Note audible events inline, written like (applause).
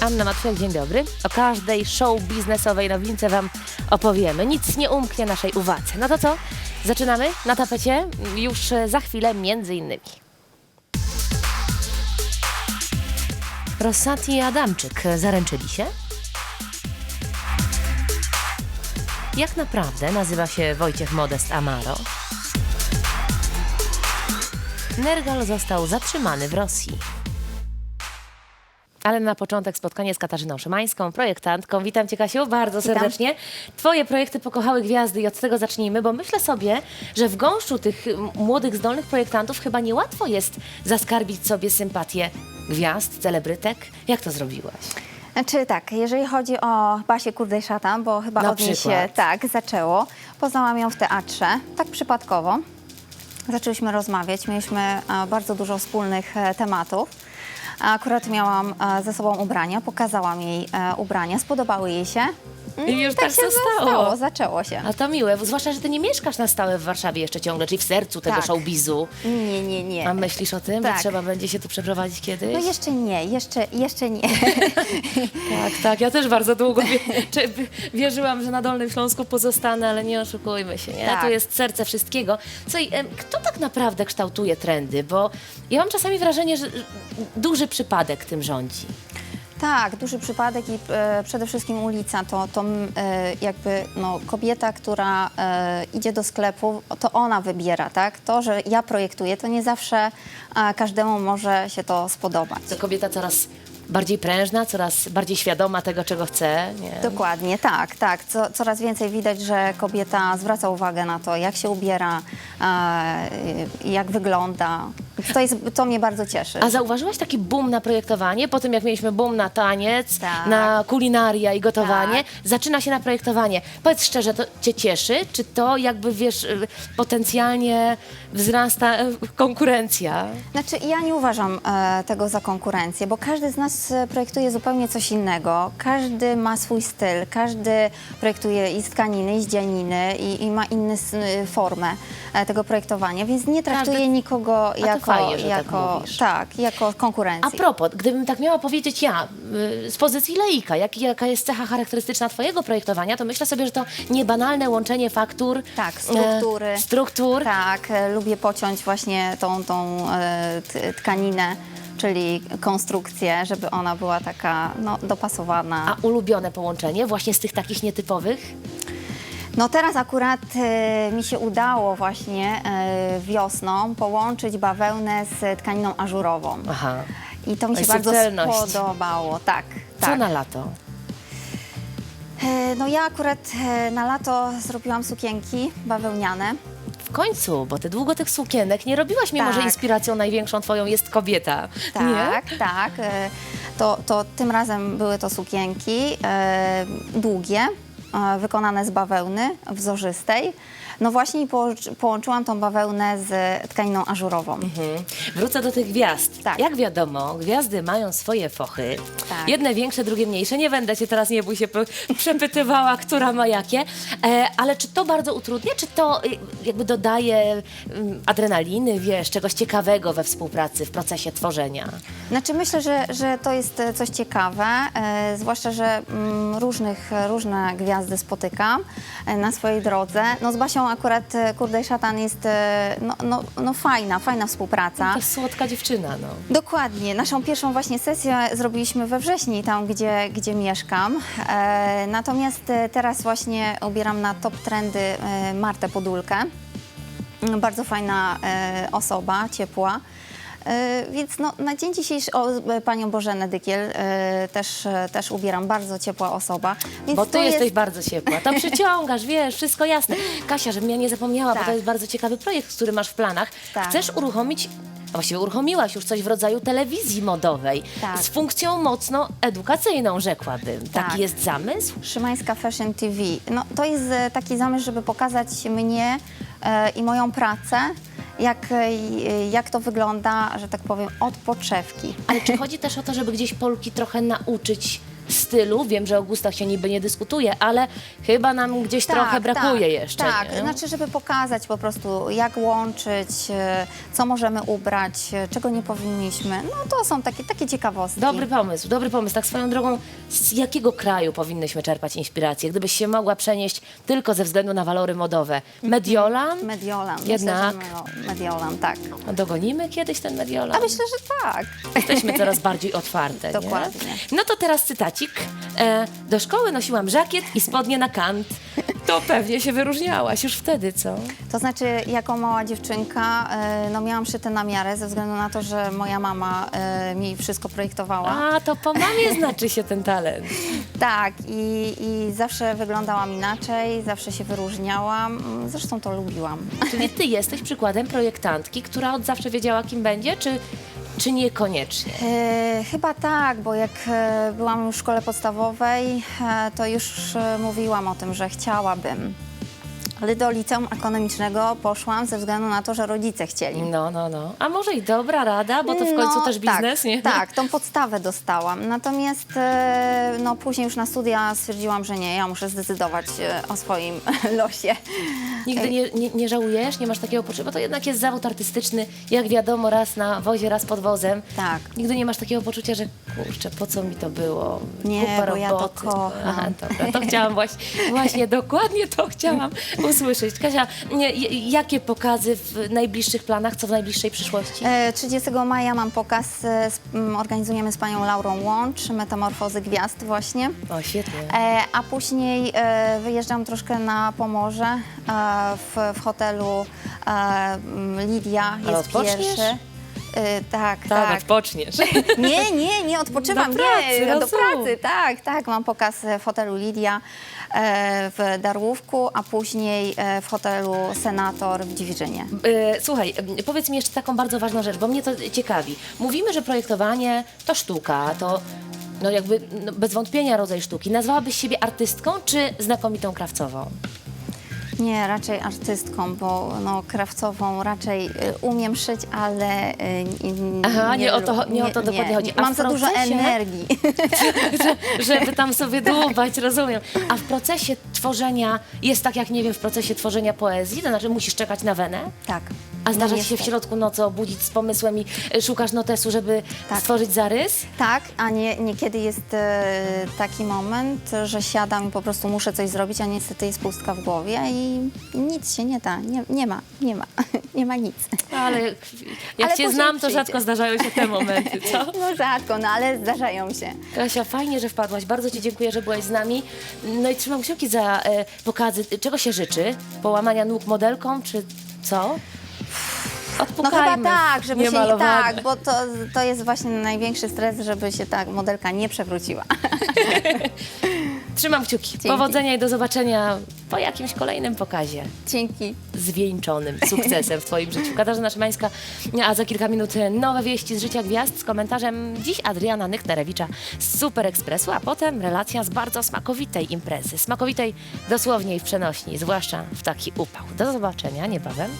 Anna Matwiak, dzień dobry. O każdej show biznesowej nowince Wam opowiemy. Nic nie umknie naszej uwadze. No to co? Zaczynamy? Na tapecie już e, za chwilę między innymi. Rossati i Adamczyk zaręczyli się? Jak naprawdę nazywa się Wojciech Modest Amaro? Nergal został zatrzymany w Rosji. Ale na początek spotkanie z Katarzyną Szymańską, projektantką. Witam Cię, Kasiu, bardzo serdecznie. Twoje projekty pokochały gwiazdy i od tego zacznijmy, bo myślę sobie, że w gąszczu tych młodych, zdolnych projektantów chyba niełatwo jest zaskarbić sobie sympatię gwiazd, celebrytek. Jak to zrobiłaś? Znaczy tak, jeżeli chodzi o Basię Kurdej-Szatan, bo chyba Na od niej się tak zaczęło. Poznałam ją w teatrze, tak przypadkowo. Zaczęliśmy rozmawiać, mieliśmy e, bardzo dużo wspólnych e, tematów. Akurat miałam e, ze sobą ubrania, pokazałam jej e, ubrania, spodobały jej się. Mm, I już tak się zostało. zostało, zaczęło się. A to miłe, zwłaszcza, że Ty nie mieszkasz na stałe w Warszawie jeszcze ciągle, czyli w sercu tego Tak. showbizu. Nie, nie, nie. A myślisz o tym, Tak. że trzeba będzie się tu przeprowadzić kiedyś? No jeszcze nie, jeszcze, jeszcze nie. (laughs) Tak, tak. Ja też bardzo długo wie, (laughs) czy, wierzyłam, że na Dolnym Śląsku pozostanę, ale nie oszukujmy się, nie? Tak. To jest serce wszystkiego. Słuchaj, em, kto tak naprawdę kształtuje trendy? Bo ja mam czasami wrażenie, że że duży przypadek tym rządzi. Tak, duży przypadek i e, przede wszystkim ulica to, to e, jakby no, kobieta, która e, idzie do sklepu, to ona wybiera, tak? To, że ja projektuję, to nie zawsze a, każdemu może się to spodobać. To kobieta coraz bardziej prężna, coraz bardziej świadoma tego, czego chce. Nie? Dokładnie, tak, tak. Co, coraz więcej widać, że kobieta zwraca uwagę na to, jak się ubiera, e, jak wygląda. To, jest, to mnie bardzo cieszy. A zauważyłaś taki boom na projektowanie? Po tym, jak mieliśmy boom na taniec, Tak. na kulinaria i gotowanie, Tak. zaczyna się na projektowanie. Powiedz szczerze, to cię cieszy? Czy to jakby, wiesz, y, potencjalnie wzrasta y, konkurencja? Znaczy, ja nie uważam e, tego za konkurencję, bo każdy z nas e, projektuje zupełnie coś innego. Każdy ma swój styl, każdy projektuje i z tkaniny, i z dzianiny i, i ma inną formę e, tego projektowania, więc nie traktuje Każdy- nikogo to jako, że tak jako, mówisz. tak, jako konkurencję. A propos, gdybym tak miała powiedzieć ja, y, z pozycji laika, jak, jaka jest cecha charakterystyczna twojego projektowania, to myślę sobie, że to niebanalne łączenie faktur. Tak, struktury. E, struktur. Tak, e, lubię pociąć właśnie tą, tą e, tkaninę, czyli konstrukcję, żeby ona była taka no, dopasowana. A ulubione połączenie właśnie z tych takich nietypowych? No teraz akurat e, mi się udało właśnie e, wiosną połączyć bawełnę z tkaniną ażurową. Aha. I to mi się Oj, bardzo subtelność. spodobało. Tak, Co tak. na lato? E, no ja akurat na lato zrobiłam sukienki bawełniane. W końcu, bo ty długo tych sukienek nie robiłaś, mimo Tak. że inspiracją największą twoją jest kobieta. Nie? Tak, tak. To, to tym razem były to sukienki długie, wykonane z bawełny wzorzystej. No właśnie połączyłam tą bawełnę z tkaniną ażurową. Mhm. Wrócę do tych gwiazd. Tak. Jak wiadomo, gwiazdy mają swoje fochy. Tak. Jedne większe, drugie mniejsze. Nie będę cię teraz, nie bój się, przepytywała, (laughs) która ma jakie. E, ale czy to bardzo utrudnia, czy to y, jakby dodaje mm, adrenaliny, wiesz, czegoś ciekawego we współpracy, w procesie tworzenia? Znaczy myślę, że, że to jest e, coś ciekawe, e, zwłaszcza, że mm, różnych, różne gwiazdy spotykam e, na swojej drodze. No z Basią akurat e, Kurdej Szatan jest e, no, no, no fajna, fajna współpraca. To jest słodka dziewczyna, no. Dokładnie. Naszą pierwszą właśnie sesję zrobiliśmy we wrześniu, tam gdzie, gdzie mieszkam. E, natomiast teraz właśnie ubieram na top trendy Martę Podulkę. Bardzo fajna osoba, ciepła. E, Więc no, na dzień dzisiejszy o, e, panią Bożenę Dykiel e, też, też ubieram, bardzo ciepła osoba. Więc Bo ty jesteś jest, bardzo ciepła. To (laughs) przyciągasz, wiesz, wszystko jasne. Kasia, żebym ja nie zapomniała, bo Tak. to jest bardzo ciekawy projekt, który masz w planach. Tak. Chcesz uruchomić, a właściwie uruchomiłaś już coś w rodzaju telewizji modowej. Tak. Z funkcją mocno edukacyjną, rzekłabym. Tak. Taki jest zamysł? Szymańska Fashion TV. No, to jest taki zamysł, żeby pokazać mnie e, i moją pracę, jak, e, jak to wygląda, że tak powiem, od podszewki. Ale czy chodzi też o to, żeby gdzieś Polki trochę nauczyć stylu. Wiem, że o gustach się niby nie dyskutuje, ale chyba nam gdzieś trochę brakuje tak, jeszcze. Tak, nie? znaczy, żeby pokazać po prostu, jak łączyć, e, co możemy ubrać, e, czego nie powinniśmy. No to są takie, takie ciekawostki. Dobry pomysł, dobry pomysł. Tak swoją drogą, z jakiego kraju powinnyśmy czerpać inspirację? Gdybyś się mogła przenieść tylko ze względu na walory modowe. Mediolan? Mediolan. Jednak. Myślę, że Melo- Mediolan, tak. No, Dogonimy kiedyś ten Mediolan? A myślę, że tak. Jesteśmy coraz bardziej otwarte. (laughs) Nie? Dokładnie. No to teraz E, do szkoły nosiłam żakiet i spodnie na kant. To pewnie się wyróżniałaś już wtedy, co? To znaczy, jako mała dziewczynka, e, no miałam szyte na miarę, ze względu na to, że moja mama e, mi wszystko projektowała. A, to po mamie (laughs) znaczy się ten talent. Tak, i, i zawsze wyglądałam inaczej, zawsze się wyróżniałam. Zresztą to lubiłam. Czyli ty jesteś przykładem projektantki, która od zawsze wiedziała, kim będzie, czy, czy niekoniecznie? E, chyba tak, bo jak e, byłam już w szkole podstawowej, e, to już e, mówiłam o tym, że chciałabym. Ale do liceum ekonomicznego poszłam ze względu na to, że rodzice chcieli. No, no, no. A może i dobra rada, bo to w końcu No, też biznes, tak, nie? Tak, tą podstawę dostałam. Natomiast e, no, później już na studia stwierdziłam, że nie, ja muszę zdecydować e, o swoim (laughs) losie. Nigdy nie, nie, nie żałujesz, nie masz takiego poczucia, bo to jednak jest zawód artystyczny, jak wiadomo, raz na wozie, raz pod wozem. Tak. Nigdy nie masz takiego poczucia, że kurczę, po co mi to było? Nie, Kupa bo ja to roboty. kocham. Aha, dobra, to chciałam właśnie, (laughs) właśnie, dokładnie to chciałam usłyszeć. Kasia, nie, j- jakie pokazy w najbliższych planach, co w najbliższej przyszłości? E, 30 maja mam pokaz, e, z, m, organizujemy z panią Laurą Łącz, Metamorfozy Gwiazd właśnie. O, świetnie. E, a później e, wyjeżdżam troszkę na Pomorze e, w, w hotelu e, m, Lidia jest odpoczniesz? pierwszy. E, tak, Tak, tak. odpoczniesz. (laughs) Nie, nie, nie odpoczywam, Do pracy, nie, do rozumiem. pracy, tak, tak. Mam pokaz w hotelu Lidia e, w Darłówku, a później e, w hotelu Senator w Dziwiżynie. E, Słuchaj, powiedz mi jeszcze taką bardzo ważną rzecz, bo mnie to ciekawi. Mówimy, że projektowanie to sztuka, to no jakby no bez wątpienia rodzaj sztuki. Nazwałabyś siebie artystką czy znakomitą krawcową? Nie, raczej artystką, bo no, krawcową raczej y, umiem szyć, ale y, n- Aha, nie o to- nie o to dokładnie chodzi. A Mam za dużo energii. (laughs) Żeby tam sobie dłubać, rozumiem. A w procesie tworzenia jest tak jak, nie wiem, w procesie tworzenia poezji? To znaczy musisz czekać na wenę? tak. A zdarza ci się w niestety. środku nocy obudzić z pomysłem i e, szukasz notesu, żeby Tak. stworzyć zarys? Tak, a nie, niekiedy jest e, taki moment, że siadam i po prostu muszę coś zrobić, a niestety jest pustka w głowie i nic się nie da, nie, nie ma, nie ma, (laughs) nie ma nic. Ale (laughs) jak Ale cię później znam, to przyjdzie. rzadko zdarzają się te momenty, co? (laughs) No rzadko, no ale zdarzają się. Kasia, fajnie, że wpadłaś. Bardzo Ci dziękuję, że byłaś z nami. No i trzymam kciuki za e, pokazy. Czego się życzy? Połamania nóg modelkom, czy co? No Odpukajmy. chyba tak, żeby się nie, Niemalowane. tak, bo to, to jest właśnie największy stres, żeby się tak modelka nie przewróciła. (laughs) Trzymam kciuki. Powodzenia i do zobaczenia po jakimś kolejnym pokazie. Dzięki. zwieńczonym sukcesem w Twoim życiu. Katarzyna Szymańska, a za kilka minut nowe wieści z życia gwiazd z komentarzem dziś Adriana Nychnerewicza z Super Expressu, a potem relacja z bardzo smakowitej imprezy. Smakowitej dosłownie i w przenośni, zwłaszcza w taki upał. Do zobaczenia niebawem.